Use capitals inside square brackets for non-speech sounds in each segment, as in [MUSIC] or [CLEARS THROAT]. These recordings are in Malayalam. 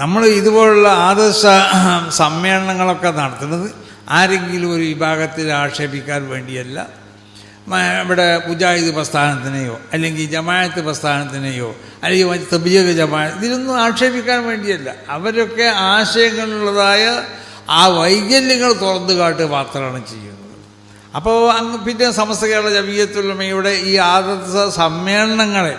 നമ്മൾ ഇതുപോലുള്ള ആദർശ സമ്മേളനങ്ങളൊക്കെ നടത്തുന്നത് ആരെങ്കിലും ഒരു വിഭാഗത്തിൽ ആക്ഷേപിക്കാൻ വേണ്ടിയല്ല. ഇവിടെ മുജാഹിദ് പ്രസ്ഥാനത്തിനെയോ അല്ലെങ്കിൽ ജമായത്ത് പ്രസ്ഥാനത്തിനെയോ അല്ലെങ്കിൽ തബീയ് ജമാഅത്ത് ഇതിനൊന്നും ആക്ഷേപിക്കാൻ വേണ്ടിയല്ല. അവരൊക്കെ ആശയങ്ങളുള്ളതായ ആ വൈകല്യങ്ങൾ തുറന്നു കാട്ടുക മാത്രമാണ് ചെയ്യുന്നത്. അപ്പോൾ അങ്ങ് പിന്നെ സമസ്ത കേരള ജമീയത്തുലമയുടെ ഈ ആദർശ സമ്മേളനങ്ങളെ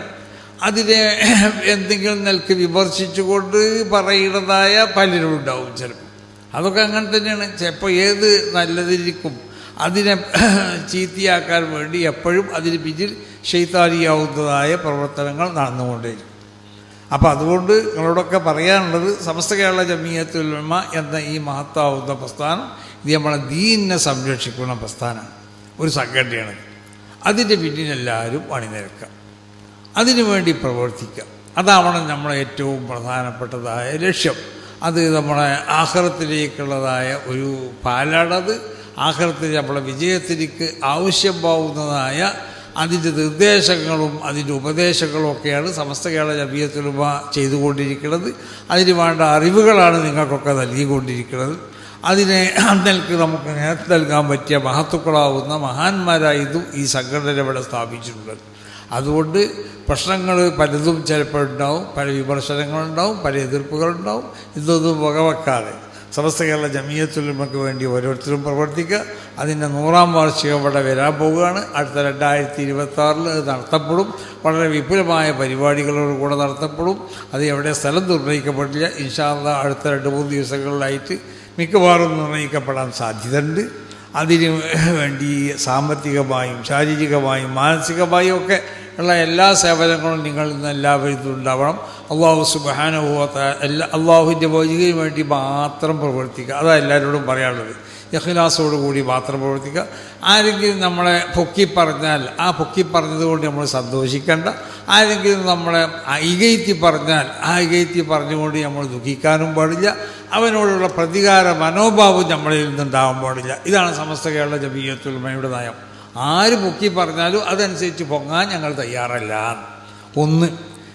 അതിനെ [CLEARS THROAT] എന്തെങ്കിലും നിലയ്ക്ക് വിമർശിച്ചുകൊണ്ട് പറയുന്നതായ പലരും ഉണ്ടാവും ചിലപ്പോൾ അതൊക്കെ അങ്ങനെ തന്നെയാണ്. ചിലപ്പോൾ ഏത് നല്ലതിരിക്കും അതിനെ [CLEARS THROAT] ചീത്തയാക്കാൻ വേണ്ടി എപ്പോഴും അതിന് പിന്നിൽ ശൈത്താരിയാവുന്നതായ പ്രവർത്തനങ്ങൾ നടന്നുകൊണ്ടേയിരിക്കും. അപ്പം അതുകൊണ്ട് നിങ്ങളോടൊക്കെ പറയാനുള്ളത് സമസ്ത കേരള ജമീയത്തുൽമ എന്ന ഈ മഹത്താവുന്ന പ്രസ്ഥാനം ഇത് നമ്മളെ ദീനിനെ സംരക്ഷിക്കുന്ന പ്രസ്ഥാനമാണ്. ഒരു സംഘടനയാണ് അതിന്റെ പിന്നിലെല്ലാവരും അണിനിരക്കുക അതിനു വേണ്ടി പ്രവർത്തിക്കുക അതാവണം നമ്മളെ ഏറ്റവും പ്രധാനപ്പെട്ടതായ ലക്ഷ്യം. അത് നമ്മളെ ആഹ്റത്തിലേക്കുള്ളതായ ഒരു പാലടത് ആഹ്റത്തിൽ നമ്മളെ വിജയത്തിലേക്ക് ആവശ്യമാവുന്നതായ അതിന്റെ നിർദ്ദേശങ്ങളും അതിന്റെ ഉപദേശങ്ങളും ഒക്കെയാണ് സമസ്ത കേരള ജബിയത്തിലുമ ചെയ്തുകൊണ്ടിരിക്കുന്നത്. അതിന് വേണ്ട അറിവുകളാണ് നിങ്ങൾക്കൊക്കെ നൽകിക്കൊണ്ടിരിക്കുന്നത്. അതിനെ അന്നൽക്ക് നമുക്ക് നേരത്തെ നൽകാൻ പറ്റിയ മഹത്തുക്കളാവുന്ന മഹാന്മാരായതും ഈ സംഘടന ഇവിടെ സ്ഥാപിച്ചിട്ടുള്ളത്. അതുകൊണ്ട് പ്രശ്നങ്ങൾ പലതും ചിലപ്പോൾ ഉണ്ടാവും പല വിമർശനങ്ങളുണ്ടാവും പല എതിർപ്പുകളുണ്ടാവും ഇതൊന്നും വകവെക്കാതെ സമസ്ത കേരള ജമീയത്തുലമക്ക് വേണ്ടി ഓരോരുത്തരും പ്രവർത്തിക്കുക. അതിന്റെ നൂറാം വാർഷികം ഇവിടെ വരാൻ പോവുകയാണ്. അടുത്ത രണ്ടായിരത്തി ഇരുപത്തി ആറിൽ അത് നടത്തപ്പെടും. വളരെ വിപുലമായ പരിപാടികളോട് കൂടെ നടത്തപ്പെടും. അത് എവിടെ സ്ഥലം നിർണയിക്കപ്പെട്ടില്ല ഇൻഷാല്ല അടുത്ത രണ്ട് മൂന്ന് ദിവസങ്ങളിലായിട്ട് മിക്കവാറും നിർണയിക്കപ്പെടാൻ സാധ്യതയുണ്ട്. അതിന് വേണ്ടി സാമ്പത്തികമായും ശാരീരികമായും മാനസികമായും ഒക്കെ ഉള്ള എല്ലാ സേവനങ്ങളും നിങ്ങളിൽ നിന്ന് എല്ലാവരും ഉണ്ടാവണം അള്ളാഹു സുബാനുഭവത്ത എല്ലാ അള്ളാഹുവിന്റെ വൈദികന് വേണ്ടി മാത്രം പ്രവർത്തിക്കുക. അതാണ് എല്ലാവരോടും പറയാനുള്ളത്. ഇഖ്ലാസോട് കൂടി മാത്രം പ്രവർത്തിക്കുക. ആരെങ്കിലും നമ്മളെ പൊക്കി പറഞ്ഞാൽ ആ പൊക്കി പറഞ്ഞതുകൊണ്ട് നമ്മൾ സന്തോഷിക്കേണ്ട. ആരെങ്കിലും നമ്മളെ ഇകയറ്റി പറഞ്ഞാൽ ആ ഇകയറ്റി പറഞ്ഞുകൊണ്ട് നമ്മൾ ദുഃഖിക്കാനും പാടില്ല. അവനോടുള്ള പ്രതികാര മനോഭാവം നമ്മളിൽ നിന്നുണ്ടാവാൻ പാടില്ല. ഇതാണ് സമസ്ത കേരള ജമീയത്തുൽമയുടെ നയം. ആര് പൊക്കി പറഞ്ഞാലും അതനുസരിച്ച് പൊങ്ങാൻ ഞങ്ങൾ തയ്യാറല്ല. ഒന്ന്.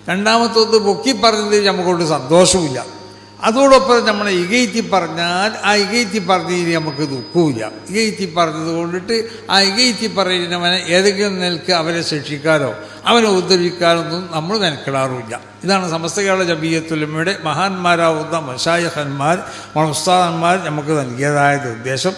രണ്ടാമത്തൊന്ന് പൊക്കി പറഞ്ഞതിൽ നമുക്കൊണ്ട് സന്തോഷവുമില്ല. അതോടൊപ്പം നമ്മൾ ഇകയറ്റി പറഞ്ഞാൽ ആ ഇകയറ്റി പറഞ്ഞു നമുക്ക് ദുഃഖമില്ല ഇകയറ്റി പറഞ്ഞത് കൊണ്ടിട്ട് ആ ഇകയറ്റി പറയുന്നവനെ ഏതെങ്കിലും നിലയ്ക്ക് അവരെ ശിക്ഷിക്കാനോ അവനെ ഉദ്ധരിക്കാനൊന്നും നമ്മൾ നിലക്കിടാറുമില്ല ഇതാണ് സമസ്ത കേരള ജബീയത്തുലമയുടെ മഹാന്മാരാവുന്ന മഷായഹന്മാർ ഉസ്താദന്മാർ നമുക്ക് നൽകിയതായ നിർദ്ദേശം.